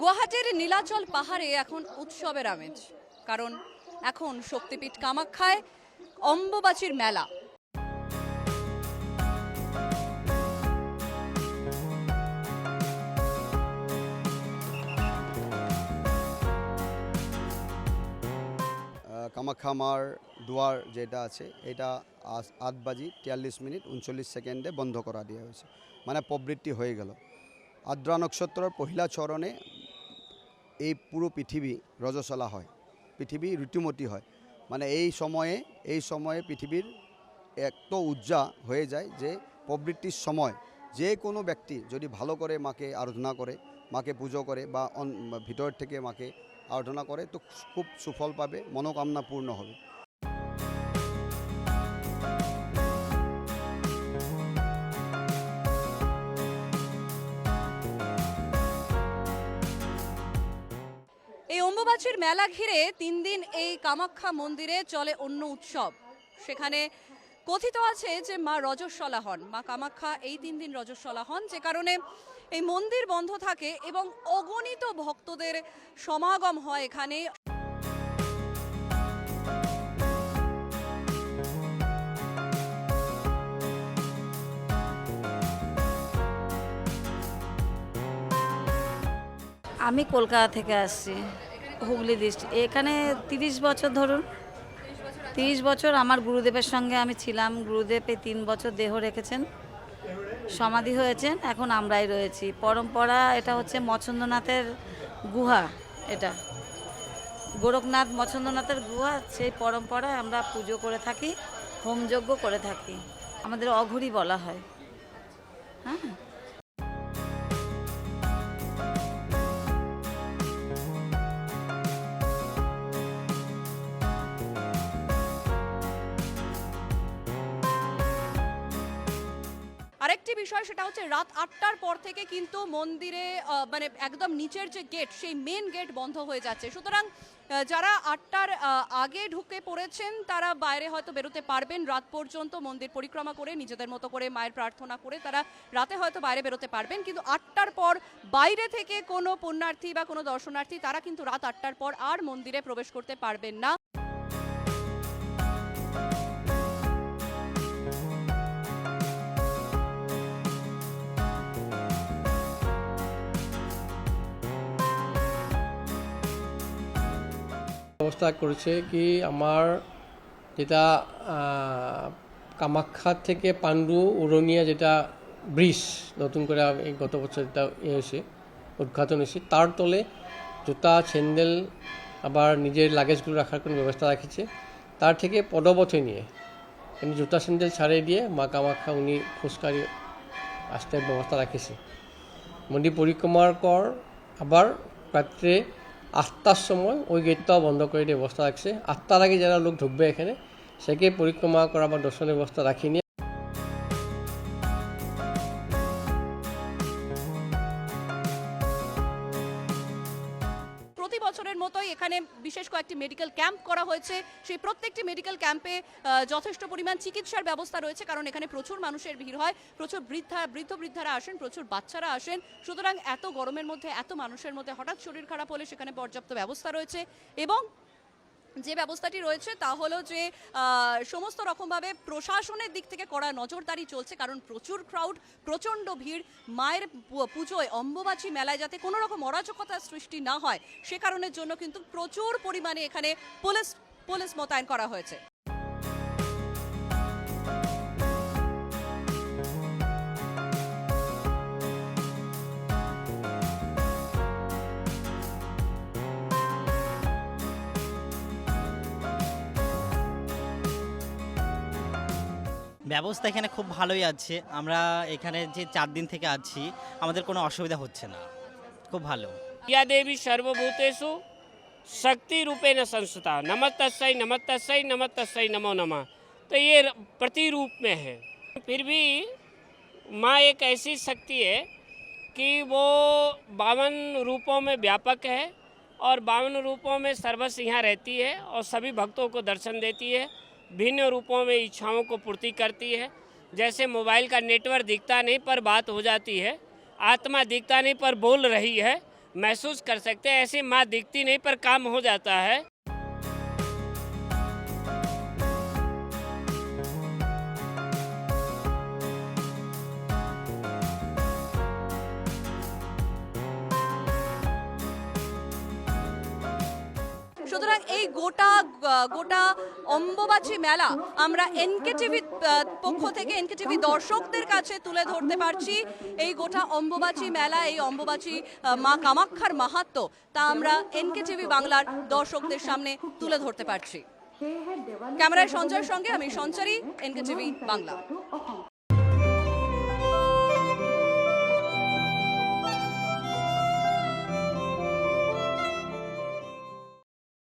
গুয়াহাটির নীলাচল পাহাড়ে এখন উৎসবের আমেজ। কারণ এখন শক্তিপীঠ কামাখ্যায় অম্বুবাচীর মেলা। আহ, কামাখ্যা মার দুয়ার যেটা আছে এটা আট বাজি তিয়াল্লিশ মিনিট উনচল্লিশ সেকেন্ডে বন্ধ করা দেওয়া হয়েছে। মানে প্রবৃত্তি হয়ে গেল। আদ্রা নক্ষত্রর পহিলা চরণে এই পুরো পৃথিবী রজসলা হয়। পৃথিবী ঋতুমতি হয়। মানে এই সময়ে এই সময়ে পৃথিবীর এত উজ্জা হয়ে যায় যে প্রবৃত্তির সময় যে কোনো ব্যক্তি যদি ভালো করে মাকে আরাধনা করে মাকে পুজো করে বা ভিতর থেকে মাকে আরাধনা করে তো খুব সুফল পাবে, মনোকামনা পূর্ণ হবে। অম্বুবাচীর মেলা ঘিরে তিন দিন এই কামাখ্যা মন্দিরে চলে অন্য উৎসব। সেখানে কথিত আছে যে মা রজস্বলা হন। মা কামাখ্যা এই তিন দিন রজস্বলা হন, যে কারণে এই মন্দির বন্ধ থাকে এবং অগণিত ভক্তদের সমাগম হয় এখানে। আমি কলকাতা থেকে আসছি। হুগলি ডিস্ট্রিক্ট এখানে তিরিশ বছর ধরুন, তিরিশ বছর আমার গুরুদেবের সঙ্গে আমি ছিলাম। গুরুদেব তিন বছর দেহ রেখেছেন, সমাধি হয়েছেন, এখন আমরাই রয়েছি। পরম্পরা এটা হচ্ছে মছন্দ্রনাথের গুহা এটা। গোরখনাথ মছন্দ্রনাথের গুহা, সেই পরম্পরায় আমরা পুজো করে থাকি, হোমযজ্ঞ করে থাকি। আমাদের অঘুরি বলা হয়। হ্যাঁ? আরেকটি বিষয়, সেটা হচ্ছে রাত আটটার পর থেকে কিন্তু মন্দিরে মানে একদম নিচের যে গেট সেই মেন গেট বন্ধ হয়ে যাচ্ছে। সুতরাং যারা আটটার আগে ঢুকে পড়েছেন, তারা বাইরে হয়তো বেরোতে পারবেন। রাত পর্যন্ত মন্দির পরিক্রমা করে, নিজেদের মতো করে মায়ের প্রার্থনা করে তারা রাতে হয়তো বাইরে বেরোতে পারবেন। কিন্তু আটটার পর বাইরে থেকে কোনো পুণ্যার্থী বা কোনো দর্শনার্থী, তারা কিন্তু রাত আটটার পর আর মন্দিরে প্রবেশ করতে পারবেন না। ব্যবস্থা করেছে কি আমার যেটা কামাখ্যা থেকে পাণ্ডু উড়নিয়া যেটা ব্রিজ নতুন করে এই গত বছর এটা ইয়ে হয়েছে, উদ্ঘাটন হয়েছে, তার তলে জুতা, স্যান্ডেল, আবার নিজের লাগেজগুলো রাখার কোনো ব্যবস্থা রাখেছে। তার থেকে পদপথে নিয়ে এমনি জুতা, স্যান্ডেল ছাড়িয়ে দিয়ে মা কামাখ্যা উনি খোঁজকারি আসতে ব্যবস্থা রাখেছে। মন্দির পরিক্রমার পর আবার রাত্রে আটটার সময় ওই গেটটাও বন্ধ করে দিয়ে ব্যবস্থা রাখছে। আটটার আগে যারা লোক ঢুকবে এখানে, সেকে পরিক্রমা করা বা দর্শনের ব্যবস্থা রাখিনি প্রতি বছরের মতোই এখানে বিশেষ কয়েকটি মেডিকেল ক্যাম্প করা হয়েছে। সেই প্রত্যেকটি মেডিকেল ক্যাম্পে যথেষ্ট পরিমাণ চিকিৎসার ব্যবস্থা রয়েছে, কারণ এখানে প্রচুর মানুষের ভিড় হয়, প্রচুর বৃদ্ধা, বৃদ্ধ বৃদ্ধারা আসেন, প্রচুর বাচ্চারা আসেন। সুতরাং এত গরমের মধ্যে, এত মানুষের মধ্যে হঠাৎ শরীর খারাপ হলে সেখানে পর্যাপ্ত ব্যবস্থা রয়েছে এবং যে ব্যবস্থাটি রয়েছে তা হলো যে সমস্ত রকমভাবে প্রশাসনের দিক থেকে করা নজরদারি চলছে, কারণ প্রচুর ক্রাউড প্রচণ্ড ভিড়, মায়ের পুজোয় অম্বুবাচী মেলায় যাতে কোনো রকম অরাজকতার সৃষ্টি না হয়, সে কারণের জন্য কিন্তু প্রচুর পরিমাণে এখানে পুলিশ পুলিশ মোতায়েন করা হয়েছে। ব্যবস্থা এখানে খুব ভালোই আছে আমরা এখানে যে চার দিন থেকে আছি আমাদের কোনো অসুবিধা হচ্ছে না খুব ভালো या देवी सर्वभूतेषु शक्ति रूपेण संस्था नमस्तस्यै नमस्तस्यै नमस्तस्यै नमो नमः तो ये र- प्रतिरूप में है फिर भी माँ एक ऐसी शक्ति है कि वो बावन रूपों में व्यापक है और बावन रूपों में सर्वस्व यहाँ रहती है और सभी भक्तों को दर्शन देती है भिन्न रूपों में इच्छाओं को पूर्ति करती है। जैसे मोबाइल का नेटवर्क दिखता नहीं पर बात हो जाती है। आत्मा दिखता नहीं पर बोल रही है। महसूस कर सकते हैं, ऐसी माँ दिखती नहीं पर काम हो जाता है। সুতরাং এই গোটা গোটা অম্বুবাচী মেলা আমরা এনকে টিভি পক্ষ থেকে এনকে টিভি দর্শকদের কাছে তুলে ধরতে পারছি। এই গোটা অম্বুবাচী মেলা, এই অম্বুবাচী মা কামাক্ষার মাহাত্ম তা আমরা এনকে টিভি বাংলার দর্শকদের সামনে তুলে ধরতে পারছি। ক্যামেরায় সঞ্জয়ের সঙ্গে আমি সঞ্চারী এনকে টিভি বাংলা।